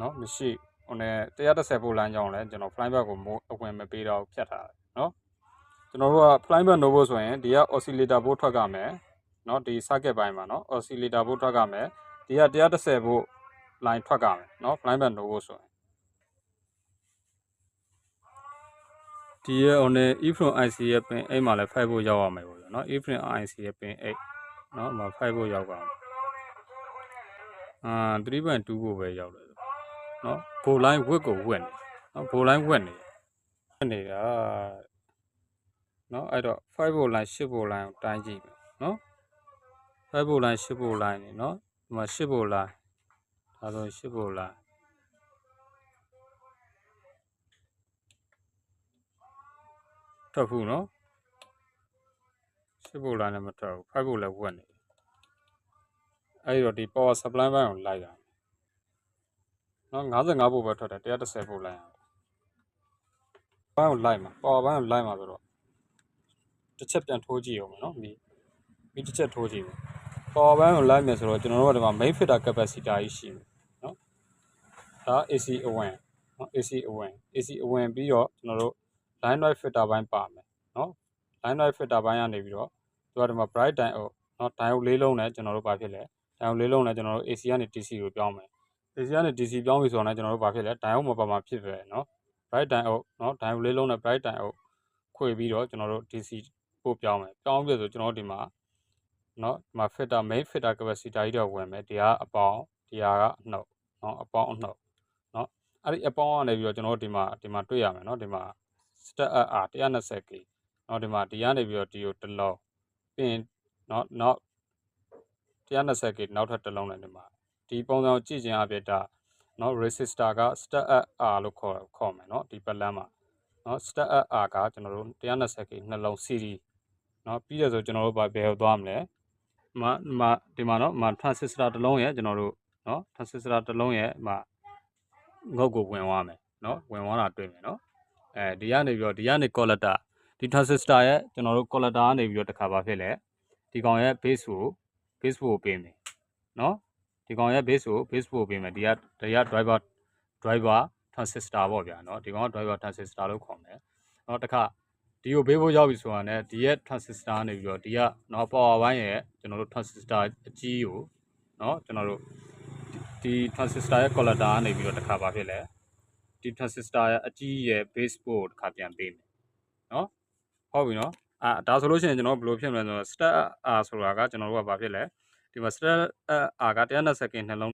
နော်မရှိဟိုနဲ့130ဖို့လမ်းကြောင်းလဲကျွန်တော် flying back ကိုမိုးအဝင်မပေးတော့ဖြတ်ထားတယ်နော်ကျွန်တော်တို့က flying back နိုးဖို့ဆိုရင်ဒီက oscillator ဘိုးထွက်ကမယ်နော်ဒီ circuit ဘိုင်းမှာနော် oscillator ဘိုးထွက်ကမယ်ဒီက130ဖို့ line ထွက်ကမယ်နော် flying back နိုးဖို့ဆိုရင်ဒီရဲ့ on နဲ့ e from IC ရဲ့ပင်အဲ့မှာလဲဖိုက်ဖို့ရောက်ရမယ်ပေါ့နော် e from IC ရဲ့ပင်အဲ့နော်မှာဖိုက်ဖို့ရောက်ပါမယ်အာ3.2ဖို့ပဲရောက်တယ် နော်ဘိုလိုင်းဝစ်ကိုဝက်နေနော်ဘိုလိုင်းဝက်နေဝက်နေတာနော်အဲ့တော့5ဘိုလိုင်း10ဘိုလိုင်းကိုတိုင်းကြည့်မယ်နော်5ဘိုလိုင်း10ဘိုလိုင်းနေနော်ဒီမှာ10ဘိုလိုင်းဒါဆို10ဘိုလိုင်းထွက်ဘူးနော်10ဘိုလိုင်းလည်းမထွက်ဘူး5ဘိုလည်းဝက်နေအဲ့တော့ဒီ power supply ဘိုင်းကိုလိုက်တာ နော်55ဘို့ပဲထွက်တယ်130ဘို့လိုက်အောင်ဘိုင်းကိုလိုက်မှာပေါ်ဘိုင်းကိုလိုက်မှာဆိုတော့တစ်ချက်ပြန်ထိုးကြည့်အောင်မယ်နော်မီမီတစ်ချက်ထိုးကြည့်မယ်ပေါ်ဘိုင်းကိုလိုက်မယ်ဆိုတော့ကျွန်တော်တို့ကဒီမှာ main filter capacitor ကြီးရှိမယ်နော်ဒါ AC အဝင်နော် AC အဝင် AC အဝင်ပြီးတော့ကျွန်တော်တို့ line drive filter ဘိုင်းပါမယ်နော် line drive filter ဘိုင်းကနေပြီးတော့သူကဒီမှာ bright diode နော် diode လေးလုံးနဲ့ကျွန်တော်တို့ဘာဖြစ်လဲ diode လေးလုံးနဲ့ကျွန်တော်တို့ AC ကနေ DC ကိုပြောင်းမယ် AC ကနေ DC ပြောင်းပြီဆိုတော့လည်းကျွန်တော်တို့ဘာဖြစ်လဲ diode မပါမှာဖြစ်ပဲเนาะ bright diode เนาะ diode လေးလုံးနဲ့ bright diode ခွေပြီးတော့ကျွန်တော်တို့ DC ပို့ပြောင်းမယ်ပြောင်းပြီဆိုကျွန်တော်တို့ဒီမှာเนาะဒီမှာ filter main filter capacitor ကြီးတော့ဝင်မယ်ဒီကအပေါင်းဒီဟာကအနှုတ်เนาะအပေါင်းအနှုတ်เนาะအဲ့ဒီအပေါင်းကနေပြီးတော့ကျွန်တော်တို့ဒီမှာဒီမှာတွေ့ရမယ်เนาะဒီမှာ step up r 120k เนาะဒီမှာဒီကနေပြီးတော့ဒီကိုတစ်လုံးပြီးရင်เนาะနောက် 120k နောက်ထပ်တစ်လုံးနဲ့ဒီမှာ ဒီပုံစံကိုကြည့်ခြင်းအပြင်ဒါနော် resistor က step up r လို့ခေါ်ခေါ်မယ်နော်ဒီပလန်မှာနော် step up r ကကျွန်တော်တို့120 k နှလုံး series နော်ပြီးရဆိုကျွန်တော်တို့ဘာဘယ်ဟောသွားမလဲမမဒီမှာနော်မ transistor တစ်လုံးရဲ့ကျွန်တော်တို့နော် transistor တစ်လုံးရဲ့မငုတ်ကိုဝင်သွားမယ်နော်ဝင်သွားတာတွေ့မယ်နော်အဲဒီကနေပြီးတော့ဒီကနေ collector ဒီ transistor ရဲ့ကျွန်တော်တို့ collector ကနေပြီးတော့တစ်ခါပါဖြစ်လဲဒီကောင်ရဲ့ base ကို base ကိုပေးမယ်နော် ဒီကောင်ရဲ့ base ကို base ပို့ပေးမယ်ဒီကဒီက driver driver transistor ပေါ့ဗျာเนาะဒီကောင်က driver transistor လို့ခေါ်မယ်เนาะတခါဒီကိုဘေးဖို့ရောက်ပြီဆိုတာနဲ့ဒီရဲ့ transistor နေပြီးတော့ဒီကเนาะ power ဘိုင်းရဲ့ကျွန်တော်တို့ transistor အကြီးကိုเนาะကျွန်တော်တို့ဒီ transistor ရဲ့ collector ကနေပြီးတော့တခါပါဖြစ်လဲဒီ transistor ရဲ့အကြီးရဲ့ base ပို့ကိုတခါပြန်ပေးမယ်เนาะဟုတ်ပြီเนาะအာဒါဆိုလို့ရှိရင်ကျွန်တော်ဘယ်လိုဖြစ်မလဲဆိုတော့ step r ဆိုတာကကျွန်တော်တို့ကဘာဖြစ်လဲ ဒီမှာ step r က120 second နှလုံး